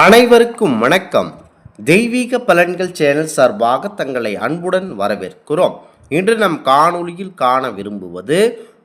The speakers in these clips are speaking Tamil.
அனைவருக்கும் வணக்கம். தெய்வீக பலன்கள் சேனல் சார்பாக தங்களை அன்புடன் வரவேற்கிறோம். இன்று நம் காணொளியில் காண விரும்புவது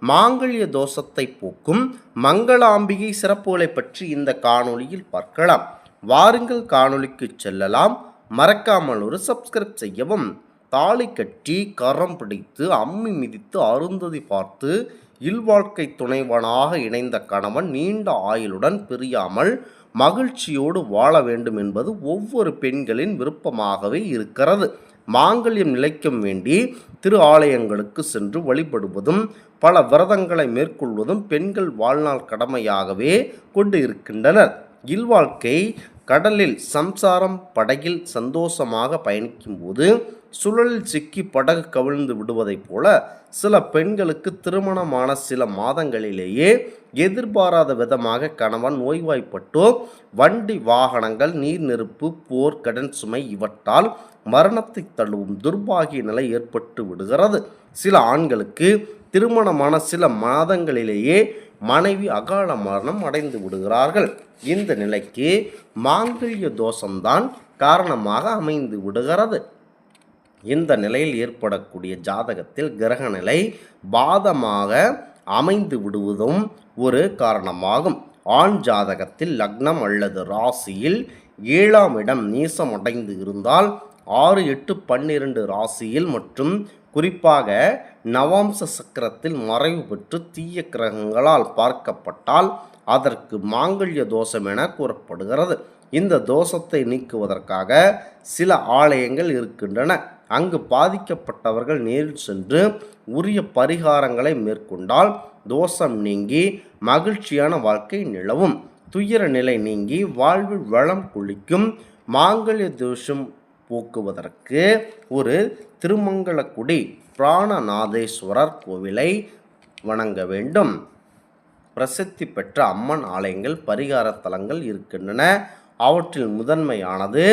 மாங்கல்ய தோஷத்தை போக்கும் மங்களாம்பிகை சிறப்புகளை பற்றி இந்த காணொளியில் பார்க்கலாம். வாருங்கள் காணொளிக்கு செல்லலாம். மறக்காமல் ஒரு சப்ஸ்கிரைப் செய்யவும் தாலி கட்டி கரம் பிடித்து அம்மி மிதித்து அருந்ததி பார்த்து இல்வாழ்க்கை துணைவனாக இணைந்த கணவன் நீண்ட ஆயுளுடன் பிரியாமல் மகிழ்ச்சியோடு வாழ வேண்டும் என்பது ஒவ்வொரு பெண்களின் விருப்பமாகவே இருக்கிறது. மாங்கல்யம் நிலைக்கும் வேண்டி திரு ஆலயங்களுக்கு சென்று வழிபடுவதும் பல விரதங்களை மேற்கொள்வதும் பெண்கள் வாழ்நாள் கடமையாகவே கொண்டு இருக்கின்றனர். இல்வாழ்க்கை கடலில் சம்சாரம் படகில் சந்தோஷமாக பயணிக்கும்போது சுழலில் சிக்கி படகு கவிழ்ந்து விடுவதைப் போல சில பெண்களுக்கு திருமணமான சில மாதங்களிலேயே எதிர்பாராத விதமாக கணவன் நோய்வாய்ப்பட்டோ வண்டி வாகனங்கள் நீர் நெருப்பு போர் கடன் சுமை இவற்றால் மரணத்தை தழுவும் துர்பாகிய நிலை ஏற்பட்டு விடுகிறது. சில ஆண்களுக்கு திருமணமான சில மாதங்களிலேயே மனைவி அகால மரணம் அடைந்து விடுகிறார்கள். இந்த நிலைக்கு மாங்கல்ய தோஷம்தான் காரணமாக அமைந்து விடுகிறது. இந்த நிலையில் ஏற்படக்கூடிய ஜாதகத்தில் கிரக நிலை பாதமாக அமைந்து விடுவதும் ஒரு காரணமாகும். ஆண் ஜாதகத்தில் லக்னம் அல்லது ராசியில் ஏழாம் இடம் நீசம் அடைந்து இருந்தால் ஆறு எட்டு பன்னிரண்டு ராசியில் மற்றும் குறிப்பாக நவாம்ச சக்கரத்தில் மறைவு பெற்று தீய கிரகங்களால் பார்க்கப்பட்டால் அதற்கு மாங்கல்ய தோஷம் என கூறப்படுகிறது. இந்த தோஷத்தை நீக்குவதற்காக சில ஆலயங்கள் இருக்கின்றன. அங்கு பாதிக்கப்பட்டவர்கள் நேரில் சென்று உரிய பரிகாரங்களை மேற்கொண்டால் தோஷம் நீங்கி மகிழ்ச்சியான வாழ்க்கை நிலவும். துயர நிலை நீங்கி வாழ்வில் வளம் குளிக்கும். மாங்கல்ய தோஷம் போக்குவதற்கு ஒரு திருமங்கலக்குடி பிராணநாதேஸ்வரர் கோவிலை வணங்க வேண்டும். பிரசித்தி பெற்ற அம்மன் ஆலயங்கள் பரிகார தலங்கள் இருக்கின்றன. அவற்றில் முதன்மையானது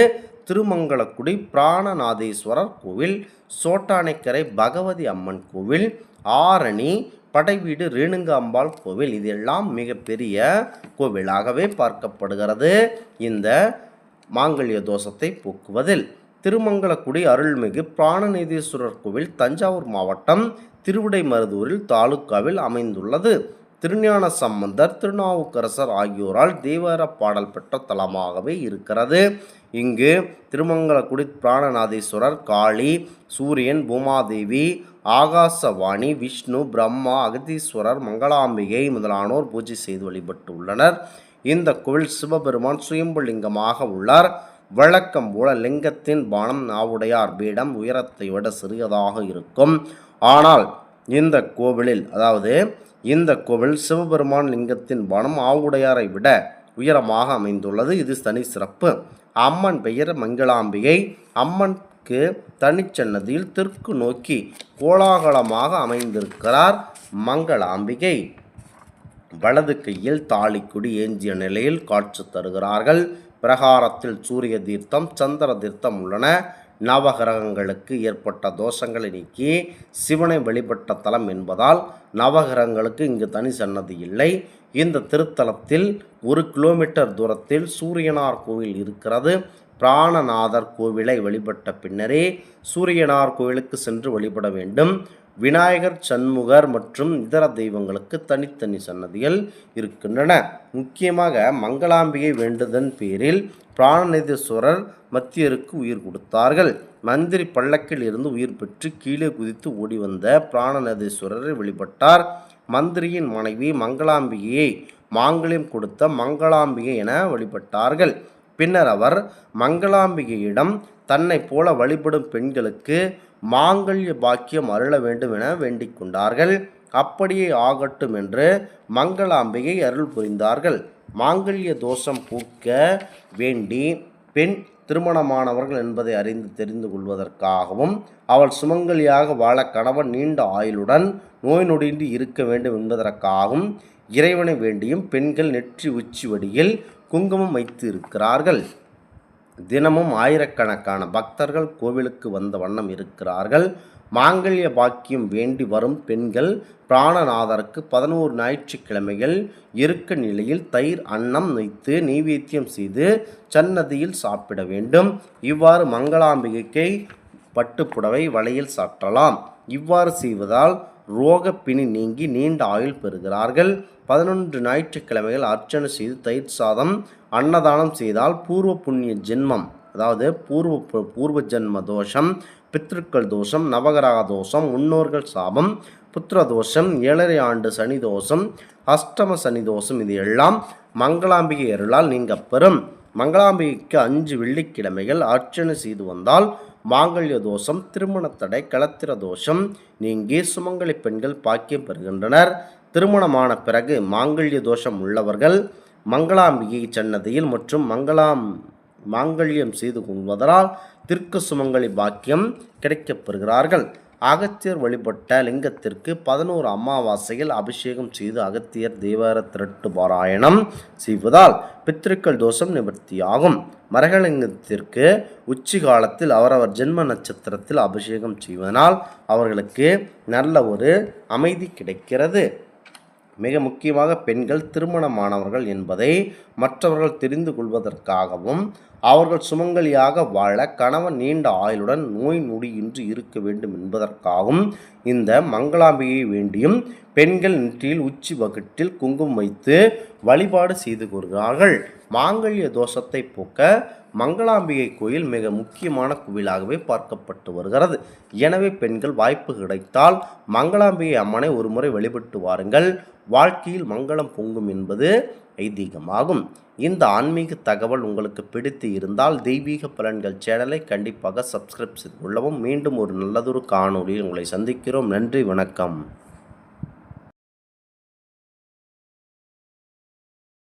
திருமங்கலக்குடி பிராணநாதேஸ்வரர் கோவில் சோட்டானைக்கரை பகவதி அம்மன் கோவில் ஆரணி படைவீடு ரேணுங்காம்பாள் கோவில். இதெல்லாம் மிகப்பெரிய கோவிலாகவே பார்க்கப்படுகிறது. இந்த மாங்கல்ய தோஷத்தை போக்குவதில் திருமங்கலக்குடி அருள்மிகு பிராணநீதீஸ்வரர் கோவில் தஞ்சாவூர் மாவட்டம் திருவிடைமருதூரில் தாலுக்காவில் அமைந்துள்ளது. திருஞான சம்பந்தர் திருநாவுக்கரசர் ஆகியோரால் தேவார பாடல் பெற்ற தலமாகவே இருக்கிறது. இங்கு திருமங்கலக்குடி பிராணநாதீஸ்வரர் காளி சூரியன் பூமாதேவி ஆகாசவாணி விஷ்ணு பிரம்மா அகதீஸ்வரர் மங்களாம்பிகை முதலானோர் பூஜை செய்து வழிபட்டு உள்ளனர் இந்த கோவில் சிவபெருமான் சுயம்புலிங்கமாக உள்ளார். வழக்கம் போல லிங்கத்தின் பானம் நாவுடையார் பீடம் உயரத்தை விட சிறியதாக இருக்கும். ஆனால் இந்த கோவிலில் அதாவது இந்த கோவில் சிவபெருமான் லிங்கத்தின் பானம் ஆவுடையாரை விட உயரமாக அமைந்துள்ளது. இது தனி சிறப்பு. அம்மன் பெயர் மங்களாம்பிகை. அம்மனுக்கு தனிச்சன்னதியில் தெற்கு நோக்கி கோலாகலமாக அமைந்திருக்கிறார் மங்களாம்பிகை. வலது கையில் தாலிக்குடி ஏஞ்சிய நிலையில் காட்சி தருகிறார்கள். பிரகாரத்தில் சூரிய தீர்த்தம் சந்திர தீர்த்தம் உள்ளன. நவகிரகங்களுக்கு ஏற்பட்ட தோஷங்களை நீக்கி சிவனை வழிபட்ட தலம் என்பதால் நவகிரகங்களுக்கு இங்கு தனி சன்னதி இல்லை. இந்த திருத்தலத்தில் ஒரு கிலோமீட்டர் தூரத்தில் சூரியனார் கோவில் இருக்கிறது. பிராணநாதர் கோவிலை வழிபட்ட பின்னரே சூரியனார் கோவிலுக்கு சென்று வழிபட வேண்டும். விநாயகர் சண்முகர் மற்றும் இதர தெய்வங்களுக்கு தனித்தனி சன்னதிகள் இருக்கின்றன. முக்கியமாக மங்களாம்பிகை வேண்டுதன் பேரில் பிராணநீதீஸ்வரர் மத்தியருக்கு உயிர் கொடுத்தார்கள். மந்திரி பள்ளக்கில் இருந்து உயிர் பெற்று கீழே குதித்து ஓடி வந்த பிராணநதேஸ்வரர் வெளிப்பட்டார் மந்திரியின் மனைவி மங்களாம்பிகையை மாங்கல்யம் கொடுத்த மங்களாம்பிகை என வழிபட்டார்கள். பின்னர் அவர் மங்களாம்பிகையிடம் தன்னை போல வழிபடும் பெண்களுக்கு மாங்கல்ய பாக்கியம் அருள வேண்டும் என வேண்டிக் கொண்டார்கள். அப்படியே ஆகட்டும் என்று மங்களாம்பிகை அருள் புரிந்தார்கள். மாங்கல்ய தோஷம் பூக்க வேண்டி பெண் திருமணமானவர்கள் என்பதை அறிந்து தெரிந்து கொள்வதற்காகவும் அவள் சுமங்கலியாக வாழ கணவன் நீண்ட ஆயுளுடன் நோய் நொடியின்றி இருக்க வேண்டும் என்பதற்காகவும் இறைவனை வேண்டியும் பெண்கள் நெற்றி உச்சி வடியில் குங்குமம் வைத்து இருக்கிறார்கள் தினமும் ஆயிரக்கணக்கான பக்தர்கள் கோவிலுக்கு வந்த வண்ணம் இருக்கிறார்கள். மாங்கல்ய பாக்கியம் வேண்டி வரும் பெண்கள் பிராணநாதருக்கு பதினோரு ஞாயிற்றுக்கிழமைகள் இருக்க நிலையில் தயிர் அன்னம் வைத்து நெய்வேத்தியம் செய்து சன்னதியில் சாப்பிட வேண்டும். இவ்வாறு மங்களாம்பிகைக்கு பட்டுப்புடவை வலையில் சாற்றலாம். இவ்வாறு செய்வதால் ரோகப்பிணி நீங்கி நீண்ட ஆயுள் பெறுகிறார்கள். பதினொன்று ஞாயிற்றுக்கிழமைகள் அர்ச்சனை செய்து தயிர் சாதம் அன்னதானம் செய்தால் பூர்வ புண்ணிய ஜென்மம் அதாவது பூர்வ பூர்வ ஜென்ம தோஷம் பித்ருக்கள் தோஷம் நவகிரக தோஷம் முன்னோர்கள் சாபம் புத்திர தோஷம் ஏழரை ஆண்டு சனி தோஷம் அஷ்டம சனி தோஷம் இது எல்லாம் மங்களாம்பிகை அருளால் நீங்க பெறும். மங்களாம்பிகைக்கு அஞ்சு வெள்ளிக்கிழமைகள் அர்ச்சனை செய்து வந்தால் மாங்கல்ய தோஷம் திருமண தடை களத்திர தோஷம் நீங்கி சுமங்கலி பெண்கள் பாக்கியம் பெறுகின்றனர். திருமணமான பிறகு மாங்கல்ய தோஷம் உள்ளவர்கள் மங்களாம்பிகை சன்னதியில் மற்றும் மங்களாம் மாங்கல்யம் செய்து கொள்வதனால் திருக்கு சுமங்கலி பாக்கியம் கிடைக்கப்பெறுகிறார்கள் அகத்தியர் வழிபட்ட லிங்கத்திற்கு பதினோரு அமாவாசையில் அபிஷேகம் செய்து அகத்தியர் தேவார திரட்டு பாராயணம் செய்வதால் பித்திருக்கள் தோஷம் நிவர்த்தியாகும். மரகலிங்கத்திற்கு உச்சி காலத்தில் அவரவர் ஜென்ம நட்சத்திரத்தில் அபிஷேகம் செய்வதனால் அவர்களுக்கு நல்ல ஒரு அமைதி கிடைக்கிறது. மிக முக்கியமாக பெண்கள் திருமணமானவர்கள் என்பதை மற்றவர்கள் தெரிந்து கொள்வதற்காகவும் அவர்கள் சுமங்கலியாக வாழ கணவன் நீண்ட ஆயுளுடன் நோய் நொடியின்றி இருக்க வேண்டும் என்பதற்காகவும் இந்த மங்களாம்பிகை வேண்டியும் பெண்கள் நெற்றியில் உச்சி வகுட்டில் குங்குமம் வைத்து வழிபாடு செய்து கொள்கிறார்கள் மாங்கல்ய தோஷத்தை போக்க மங்களாம்பிகை கோயில் மிக முக்கியமான கோவிலாகவே பார்க்கப்பட்டு வருகிறது. எனவே பெண்கள் வாய்ப்பு கிடைத்தால் மங்களாம்பிகை அம்மனை ஒருமுறை வழிபட்டு வாருங்கள். வாழ்க்கையில் மங்களம் பொங்கும் என்பது ஐதீகமாகும். இந்த ஆன்மீக தகவல் உங்களுக்கு பிடித்து இருந்தால் தெய்வீக பலன்கள் சேனலை கண்டிப்பாக சப்ஸ்கிரைப் செய்து கொள்ளவும். மீண்டும் ஒரு நல்லதொரு காணொளியில் உங்களை சந்திக்கிறோம். நன்றி வணக்கம்.